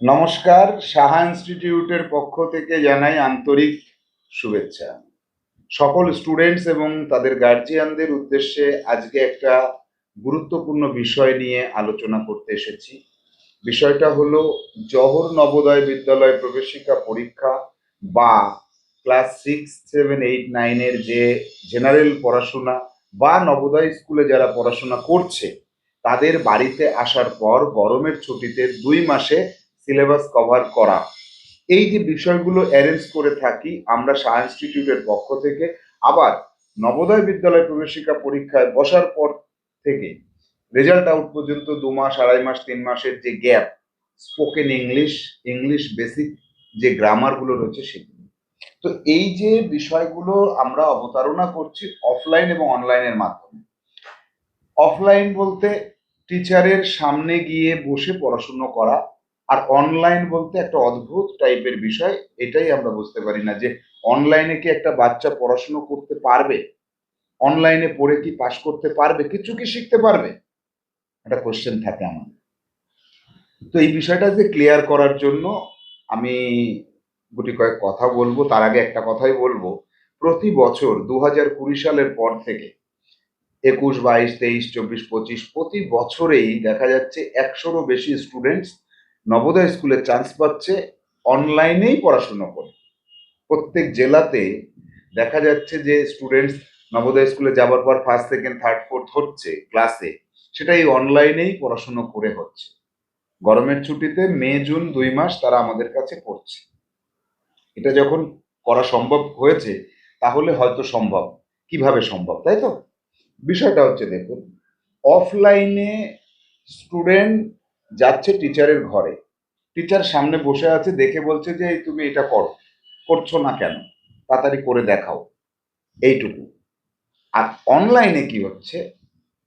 নমস্কার, সাহা ইনস্টিটিউটের পক্ষ থেকে জানাই আন্তরিক শুভেচ্ছা। সকল স্টুডেন্টস এবং তাদের গার্জিয়ানদের উদ্দেশ্যে আজকে একটা গুরুত্বপূর্ণ বিষয় নিয়ে আলোচনা করতে এসেছি। বিষয়টা হলো জহর নবোদয় বিদ্যালয় প্রবেশিকা পরীক্ষা বা ক্লাস সিক্স সেভেন এইট নাইনের যে জেনারেল পড়াশোনা বা নবোদয় স্কুলে যারা পড়াশোনা করছে, তাদের বাড়িতে আসার পর গরমের ছুটিতে দুই মাসে সিলেবাস কভার করা। এই যে বিষয়গুলো অ্যারেঞ্জ করে থাকি আমরা শাহ ইনস্টিটিউটের পক্ষ থেকে, আবার নবোদয় বিদ্যালয় প্রবেশিকা পরীক্ষায় বসার পর থেকে রেজাল্ট আউট পর্যন্ত দু মাস, আড়াই মাস, তিন মাসের যে gap spoken English English basic যে গ্রামারগুলো রয়েছে সেগুলো। তো এই যে বিষয়গুলো আমরা অবতারণা করছি অফলাইন এবং অনলাইনের মাধ্যমে। অফলাইন বলতে টিচারের সামনে গিয়ে বসে পড়াশুনো করা আর অনলাইন বলতে একটা অদ্ভুত টাইপের বিষয়, এটাই আমরা বুঝতে পারি না যে অনলাইনে কি একটা বাচ্চা পড়াশুনো করতে পারবে? অনলাইনে পড়ে কি পাশ করতে পারবে? কিছু কি শিখতে পারবে? একটা কোশ্চেন থাকে আমার তো এই বিষয়টা যে ক্লিয়ার করার জন্য আমি গুটি কয়েক কথা বলব, তার আগে একটা কথাই বলব। প্রতি বছর দু হাজার কুড়ি সালের পর থেকে একুশ, বাইশ, তেইশ, চব্বিশ, পঁচিশ, প্রতি বছরেই দেখা যাচ্ছে একশোরও বেশি স্টুডেন্টস নবোদয় স্কুলে চান্স পাচ্ছে অনলাইনেই পড়াশুনো করে। প্রত্যেক জেলাতে দেখা যাচ্ছে যে স্টুডেন্টস নবোদয় স্কুলে যাবার পর ফার্স্ট সেকেন্ড থার্ড ফোর্থ হচ্ছে ক্লাসে সেটা এই অনলাইনেই পড়াশুনো করে হচ্ছে। গরমের ছুটিতে মে, জুন দুই মাস তারা আমাদের কাছে পড়ছে। এটা যখন করা সম্ভব হয়েছে, তাহলে হয়তো সম্ভব। কীভাবে সম্ভব, তাই তো? বিষয়টা হচ্ছে দেখুন অফলাইনে স্টুডেন্ট যাচ্ছে টিচারের ঘরে। টিচার সামনে বসে আছে, দেখে বলছে যে তুমি এটা করো। করছ না কেন? তাড়াতাড়ি করে দেখাও। এইটুকু। আর অনলাইনে কি হচ্ছে?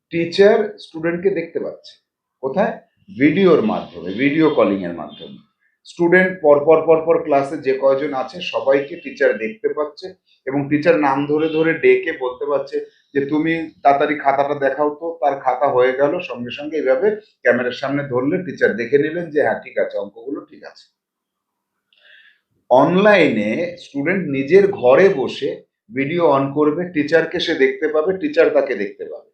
টিচার স্টুডেন্টকে দেখতে পাচ্ছে। কোথায়? ভিডিওর মাধ্যমে, ভিডিও কলিং এর মাধ্যমে। স্টুডেন্ট পরপর পরপর ক্লাসে যে কয়জন আছে, সবাইকে টিচার দেখতে পাচ্ছে এবং টিচার নাম ধরে ধরে ডেকে বলতে পারছে যে তুমি তাড়াতাড়ি খাতাটা দেখাও তো, তার খাতা হয়ে গেল, সঙ্গে সঙ্গে এইভাবে ক্যামেরার সামনে ধরলে টিচার দেখে নিলেন যে হ্যাঁ ঠিক আছে, অঙ্কগুলো ঠিক আছে। অনলাইনে স্টুডেন্ট নিজের ঘরে বসে ভিডিও অন করবে টিচারকে সে দেখতে পাবে টিচার তাকে দেখতে পাবে।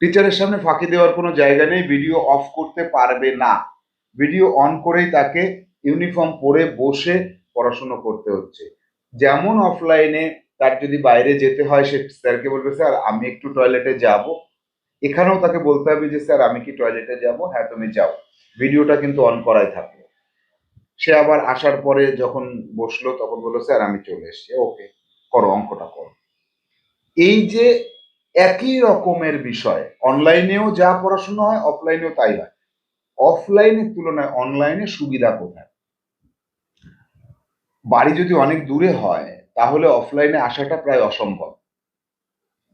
টিচারের সামনে ফাঁকি দেওয়ার কোনো জায়গা নেই ভিডিও অফ করতে পারবে না। ভিডিও অন করেই তাকে ইউনিফর্ম পরে বসে পড়াশুনো করতে হচ্ছে। যেমন অফলাইনে তার যদি বাইরে যেতে হয়, সে স্যারকে বলবে, স্যার, আমি একটু টয়লেটে যাব। এখানেও তাকে বলতে হবে যে, স্যার, আমি কি টয়লেটে যাব? হ্যাঁ তুমি যাও। ভিডিওটা কিন্তু অন করাই থাকল। সে আবার আসার পরে যখন বসল, তখন বলল, স্যার, আমি চলে এসেছি। ওকে, করো, অঙ্কটা করো। এই যে একই রকমের বিষয় অনলাইনেও যা পড়াশোনা হয় অফলাইনেও তাই হয়। অফলাইনের তুলনায় অনলাইনে সুবিধা কোথায়? বাড়ি যদি অনেক দূরে হয় তাহলে অফলাইনে আসাটা প্রায় অসম্ভব।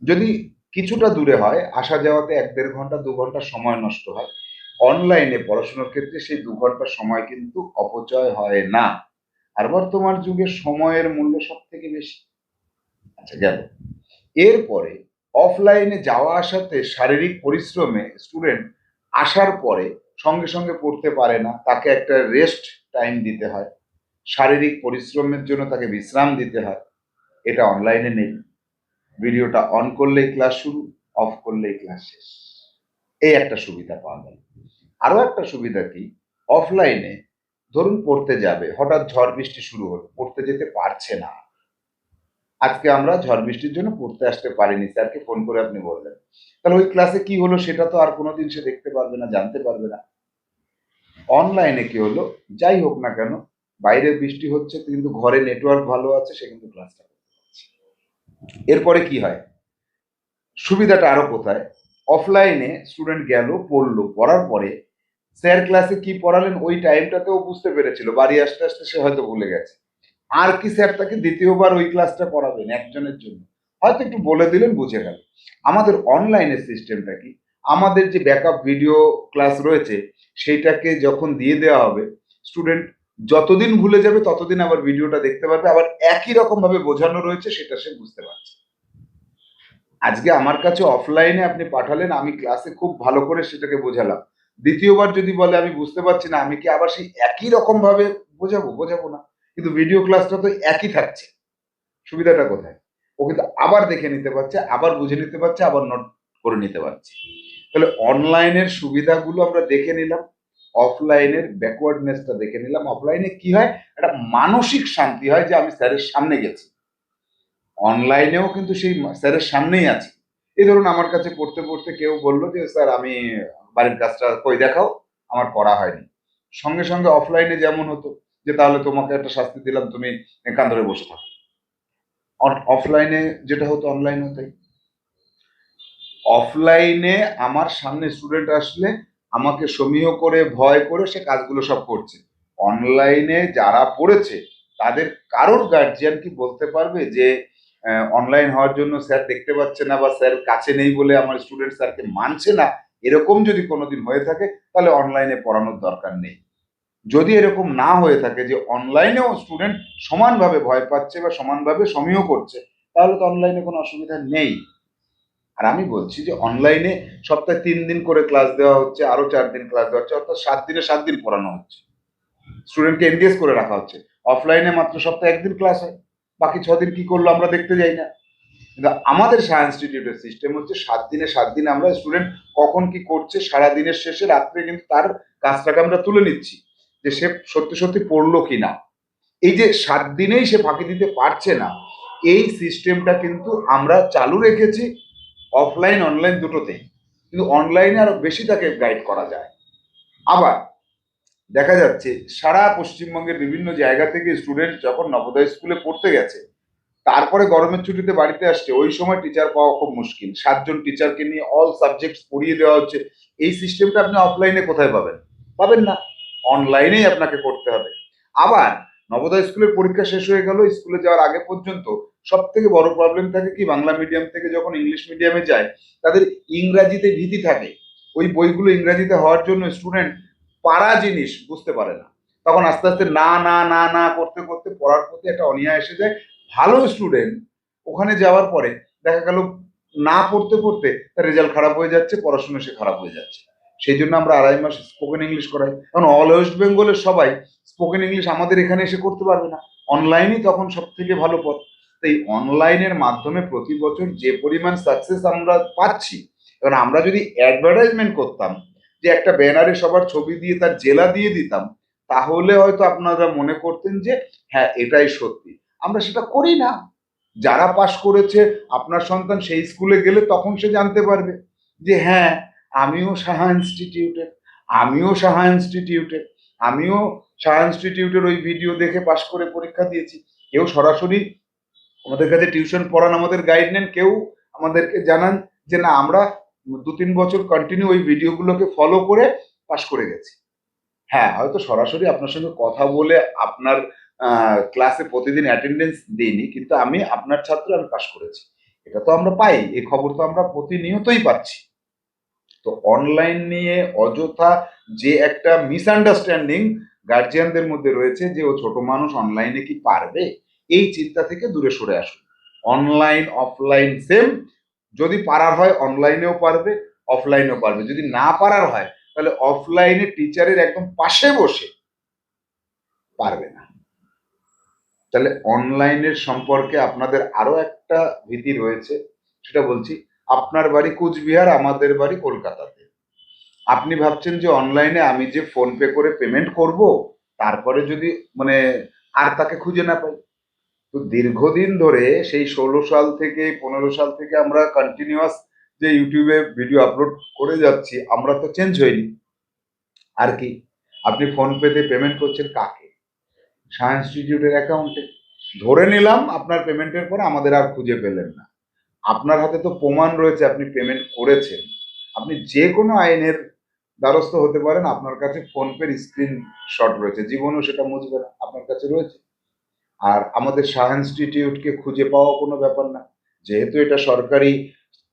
যদি কিছুটা দূরে হয়, আসা যাওয়াতে এক দেড় ঘণ্টা, দু ঘণ্টা সময় নষ্ট হয়। অনলাইনে পড়াশোনার ক্ষেত্রে সেই দু ঘণ্টা সময় কিন্তু অপচয় হয় না। আর বর্তমান যুগে সময়ের মূল্য সব থেকে বেশি। আচ্ছা গেল। এরপরে অফলাইনে যাওয়া আসাতে শারীরিক পরিশ্রমে স্টুডেন্ট আসার পরে সঙ্গে সঙ্গে পড়তে পারে না, তাকে একটা রেস্ট টাইম দিতে হয়। শারীরিক পরিশ্রমের জন্য তাকে বিশ্রাম দিতে হয়। এটা অনলাইনে নেই। ভিডিওটা অন করলেই ক্লাস শুরু অফ করলেই ক্লাস শেষ। এই একটা সুবিধা পাওয়া গেল। আরও একটা সুবিধা কি? অফলাইনে ধরুন পড়তে যাবে, হঠাৎ ঝড় বৃষ্টি শুরু হলো, পড়তে যেতে পারছে না। আজকে আমরা ঝড় বৃষ্টির জন্য পড়তে আসতে পারিনি, স্যারকে ফোন করে আপনি বললেন। তাহলে ওই ক্লাসে কি হলো সেটা তো আর কোনোদিন সে দেখতে পারবে না, জানতে পারবে না। অনলাইনে কি হলো? যাই হোক না কেন বাইরে বৃষ্টি হচ্ছে, কিন্তু ঘরে নেটওয়ার্ক ভালো আছে, সে কিন্তু ক্লাসটা এরপরে কি হয়? সুবিধাটা আরও কোথায়? অফলাইনে স্টুডেন্ট গেল, পড়ল, পড়ার পরে স্যার ক্লাসে কি পড়ালেন, ওই টাইমটাতেও বুঝতে পেরেছিল। বাড়ি আসতে আসতে সে হয়তো ভুলে গেছে। আর কি স্যার তাকে দ্বিতীয়বার ওই ক্লাসটা পড়াবেন একজনের জন্য? হয়তো একটু বলে দিলেন, বুঝে গেল। আমাদের অনলাইনের সিস্টেমটা কি? আমাদের যে ব্যাকআপ ভিডিও ক্লাস রয়েছে, সেইটাকে যখন দিয়ে দেওয়া হবে স্টুডেন্ট যতদিন ভুলে যাবে, ততদিন আবার ভিডিওটা দেখতে পারবে। আবার একই রকম ভাবে বোঝানো রয়েছে, সেটা সে বুঝতে পারছে। আজকে আমার কাছে অফলাইনে আপনি পাঠালেন, আমি ক্লাসে খুব ভালো করে সেটাকে বোঝালাম। দ্বিতীয়বার যদি বলে, আমি বুঝতে পারছি না, আমি কি আবার সেই একই রকম ভাবে বোঝাবো? বোঝাবো না। কিন্তু ভিডিও ক্লাসটা তো একই থাকছে। সুবিধাটা কোথায়? ও কিন্তু আবার দেখে নিতে পারছে, আবার বুঝে নিতে পারছে, আবার নোট করে নিতে পারছে। তাহলে অনলাইনের সুবিধাগুলো আমরা দেখে নিলাম। অফলাইনের ব্যাকওয়ার্ডনেসটা দেখে নিলাম। অফলাইনে কি হয়? একটা মানসিক শান্তি হয় যে আমি স্যারের সামনে গেছি। অনলাইনেও কিন্তু সেই স্যারের সামনেই আছি। এই ধরুন আমার কাছে পড়তে পড়তে কেউ বলল যে, স্যার, আমি বাড়ির কাজটা কই দেখাও, আমার করা হয়নি। সঙ্গে সঙ্গে অফলাইনে যেমন হতো যে, তাহলে তোমাকে একটা শাস্তি দিলাম, তুমি কান ধরে বসে থাকো। অফলাইনে যেটা হতো অনলাইন হতেই। অফলাইনে আমার সামনে স্টুডেন্ট আসলে আমাকে সমীহ করে, ভয় করে সে কাজগুলো সব করছে। অনলাইনে যারা পড়েছে, তাদের কারোর গার্জিয়ান কি বলতে পারবে যে অনলাইন হওয়ার জন্য স্যার দেখতে পাচ্ছে না বা স্যার কাছে নেই বলে আমার স্টুডেন্ট স্যারকে মানছে না, এরকম যদি কোনোদিন হয়ে থাকে, তাহলে অনলাইনে পড়ানোর দরকার নেই। যদি এরকম না হয়ে থাকে যে অনলাইনেও স্টুডেন্ট সমানভাবে ভয় পাচ্ছে বা সমানভাবে সমীহ করছে, তাহলে তো অনলাইনে কোনো অসুবিধা নেই। আর আমি বলছি যে অনলাইনে সপ্তাহে তিন দিন করে ক্লাস দেওয়া হচ্ছে, আরও চার দিন ক্লাস দেওয়া হচ্ছে, অর্থাৎ সাত দিনে সাত দিন পড়ানো হচ্ছে। স্টুডেন্টকে এনগেজ করে রাখা হচ্ছে। অফলাইনে মাত্র সপ্তাহে একদিন ক্লাস হয়, বাকি ছ দিন কি করল আমরা দেখতে যাই না। কিন্তু আমাদের সায়েন্স ইনস্টিটিউটের সিস্টেম হচ্ছে সাত দিনে সাত দিন আমরা স্টুডেন্ট কখন কি করছে, সারা দিনের শেষে রাত্রে কিন্তু তার কাজটাকে আমরা তুলে নিচ্ছি যে সে সত্যি সত্যি পড়ল কি না। এই যে সাত দিনেই সে ফাঁকি দিতে পারছে না, এই সিস্টেমটা কিন্তু আমরা চালু রেখেছি। অফলাইন অনলাইন দুটোতেই। কিন্তু অনলাইনে আরও বেশি তাকে গাইড করা যায়। আবার দেখা যাচ্ছে, সারা পশ্চিমবঙ্গের বিভিন্ন জায়গা থেকে স্টুডেন্ট যখন নবোদয় স্কুলে পড়তে গেছে, তারপরে গরমের ছুটিতে বাড়িতে আসছে, ওই সময় টিচার পাওয়া খুব মুশকিল। সাতজন টিচারকে নিয়ে অল সাবজেক্টস পড়িয়ে দেওয়া হচ্ছে। এই সিস্টেমটা আপনি অফলাইনে কোথায় পাবেন? পাবেন না। অনলাইনেই আপনাকে করতে হবে। আবার নবোদয় স্কুলের পরীক্ষা শেষ হয়ে গেল স্কুলে যাওয়ার আগে পর্যন্ত সব থেকে বড় প্রবলেম থাকে কি? বাংলা মিডিয়াম থেকে যখন ইংলিশ মিডিয়ামে যায়, তাদের ইংরাজিতে ভীতি থাকে। ওই বইগুলো ইংরাজিতে হওয়ার জন্য স্টুডেন্ট পারা জিনিস বুঝতে পারে না। তখন আস্তে আস্তে না না না না করতে করতে পড়ার প্রতি একটা অনীহা এসে যায়। ভালো স্টুডেন্ট ওখানে যাওয়ার পরে দেখা গেল না পড়তে পড়তে তার রেজাল্ট খারাপ হয়ে যাচ্ছে, পড়াশোনা সে খারাপ হয়ে যাচ্ছে। সেই জন্য আমরা আড়াই মাস স্পোকেন ইংলিশ করাই। কারণ অল ওয়েস্ট বেঙ্গলের সবাই স্পোকেন ইংলিশ আমাদের এখানে এসে করতে পারবে না। অনলাইনই তখন সব থেকে ভালো পথ। তাই অনলাইনের মাধ্যমে প্রতি বছর যে পরিমাণ সাকসেস আমরা পাচ্ছি কারণ আমরা যদি অ্যাডভার্টাইজমেন্ট করতাম, যে একটা ব্যানারে সবার ছবি দিয়ে তার জেলা দিয়ে দিতাম, তাহলে হয়তো আপনারা মনে করতেন যে হ্যাঁ এটাই সত্যি। আমরা সেটা করি না। যারা পাশ করেছে, আপনার সন্তান সেই স্কুলে গেলে তখন সে জানতে পারবে যে হ্যাঁ আমিও সাহা ইনস্টিটিউটের আমিও সাহা ইনস্টিটিউটের আমিও সাহা ইনস্টিটিউটের ওই ভিডিও দেখে পাশ করে পরীক্ষা দিয়েছি। কেউ সরাসরি আমাদের কাছে টিউশন পড়ান আমাদের গাইড নেন, কেউ আমাদেরকে জানান যে না, আমরা দু তিন বছর কন্টিনিউ ওই ভিডিওগুলোকে ফলো করে পাশ করে গেছি। হ্যাঁ হয়তো সরাসরি আপনার সঙ্গে কথা বলে আপনার ক্লাসে প্রতিদিন অ্যাটেন্ডেন্স দিইনি, কিন্তু আমি আপনার ছাত্র আমি পাশ করেছি। এটা তো আমরা পাই এই খবর তো আমরা প্রতিনিয়তই পাচ্ছি। তো অনলাইন নিয়ে অযথা যে একটা মিসআন্ডারস্ট্যান্ডিং গার্জিয়ানদের মধ্যে রয়েছে যে ও ছোট মানুষ অনলাইনে কি পারবে? এই চিন্তা থেকে দূরে সরে আসুন। অনলাইন অফলাইন সেম যদি পারার হয় অনলাইনেও পারবে অফলাইনেও পারবে। যদি না পারার হয়, তাহলে অফলাইনে টিচারের একদম পাশে বসে পারবে না। তাহলে অনলাইনের সম্পর্কে আপনাদের আরও একটা ভীতি রয়েছে, সেটা বলছি, আপনার বাড়ি কুচবিহার, আমাদের বাড়ি কলকাতাতে। আপনি ভাবছেন যে অনলাইনে আমি যে ফোন পে করে পেমেন্ট করব, তারপরে যদি মানে আর তাকে খুঁজে না পাই। তো দীর্ঘদিন ধরে সেই ষোলো সাল থেকে, পনেরো সাল থেকে আমরা কন্টিনিউয়াস যে ইউটিউবে ভিডিও আপলোড করে যাচ্ছি, আমরা তো চেঞ্জ হইনি। আর কি? আপনি ফোন পেতে পেমেন্ট করছেন কাকে? সায়েন্স ইনস্টিটিউটের অ্যাকাউন্টে ধরে নিলাম, আপনার পেমেন্টের পরে আমাদের আর খুঁজে পেলেন না। আপনার হাতে তো প্রমাণ রয়েছে, আপনি পেমেন্ট করেছেন। আপনি যে কোনো আইনের দ্বারস্থ হতে পারেন, আপনার কাছে ফোনপের স্ক্রিন শট রয়েছে। জীবনেও সেটা মুছবে না, আপনার কাছে রয়েছে। আর আমাদের শাহ ইনস্টিটিউটকে খুঁজে পাওয়া কোনো ব্যাপার না। যেহেতু এটা সরকারি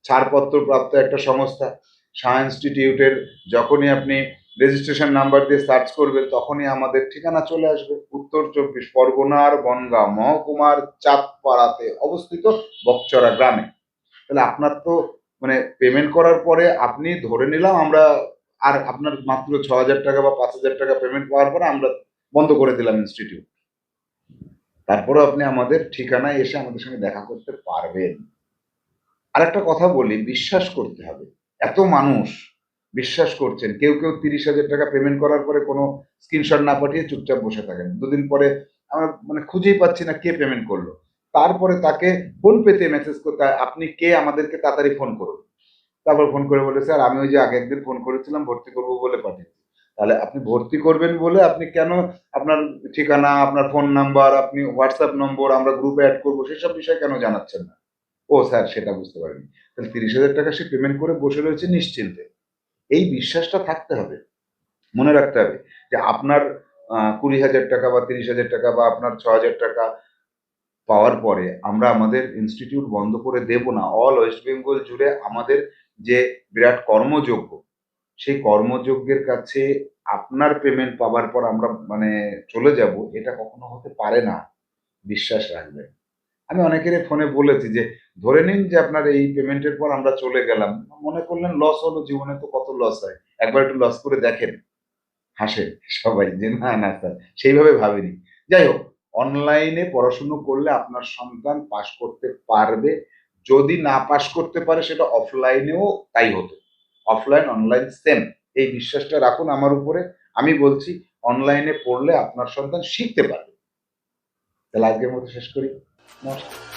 ছাড়পত্র প্রাপ্ত একটা সংস্থা, শাহ ইনস্টিটিউটের যখনই আপনি রেজিস্ট্রেশন নাম্বার দিয়ে সার্চ করবেন, তখনই আমাদের ঠিকানা চলে আসবে। উত্তর চব্বিশ পরগনার বনগাঁ মহকুমার চাঁদপাড়াতে অবস্থিত বকচরা গ্রামে। তাহলে আপনার তো মানে পেমেন্ট করার পরে আপনি ধরে নিলাম আমরা আর আপনার মাত্র ছ হাজার টাকা বা পাঁচ হাজার টাকা পেমেন্ট পাওয়ার পরে আমরা বন্ধ করে দিলাম ইনস্টিটিউট তারপরে আপনি আমাদের ঠিকানায় এসে আমাদের সঙ্গে দেখা করতে পারবেন। আর একটা কথা বলি, বিশ্বাস করতে হবে। এত মানুষ বিশ্বাস করছেন, কেউ কেউ তিরিশ হাজার টাকা পেমেন্ট করার পরে কোনো স্ক্রিনশট না পাঠিয়ে চুপচাপ বসে থাকেন। দুদিন পরে আমরা মানে খুঁজেই পাচ্ছি না কে পেমেন্ট করল। তারপরে তাকে ফোন পেতে মেসেজ করতে আপনি কে? আমাদেরকে তাড়াতাড়ি ফোন করুন। তারপর ফোন করে বলে, স্যার, আমি ওই যে আগে একদিন ফোন করেছিলাম, ভর্তি করব বলে পাঠিয়েছি। তাহলে আপনি ভর্তি করবেন বলে আপনি কেন আপনার ঠিকানা, আপনার ফোন নাম্বার আপনি হোয়াটসঅ্যাপ নম্বর আমরা গ্রুপে অ্যাড করব, সেসব বিষয় কেন জানাচ্ছেন না? ও স্যার, সেটা বুঝতে পারিনি। তাহলে তিরিশ হাজার টাকা সে পেমেন্ট করে বসে রয়েছে নিশ্চিন্তে। এই বিশ্বাসটা থাকতে হবে। মনে রাখতে হবে যে আপনার কুড়ি হাজার টাকা বা তিরিশ হাজার টাকা বা আপনার ছ হাজার টাকা পাওয়ার পরে আমরা আমাদের ইনস্টিটিউট বন্ধ করে দেব না। অল ওয়েস্ট বেঙ্গল জুড়ে আমাদের যে বিরাট কর্মযোগ্য সেই কর্মযজ্ঞের কাছে আপনার পেমেন্ট পাওয়ার পর আমরা মানে চলে যাব, এটা কখনো হতে পারে না। বিশ্বাস রাখবেন। আমি অনেকের ফোনে বলেছি যে, ধরে নিন যে আপনার এই পেমেন্টের পর আমরা চলে গেলাম। মনে করলেন লস হলো, জীবনে তো কত লস হয়। একবার একটু লস করে দেখেন। হাসেন সবাই যে, না না স্যার সেইভাবে ভাবিনি। যাই হোক অনলাইনে পড়াশুনো করলে আপনার সন্তান পাশ করতে পারবে। যদি না পাশ করতে পারে, সেটা অফলাইনেও তাই হতো। অফলাইন অনলাইন সেম এই বিশ্বাসটা রাখুন আমার উপরে। আমি বলছি অনলাইনে পড়লে আপনার সন্তান শিখতে পারবে। তাহলে আজকের মতো শেষ করি। নমস্কার।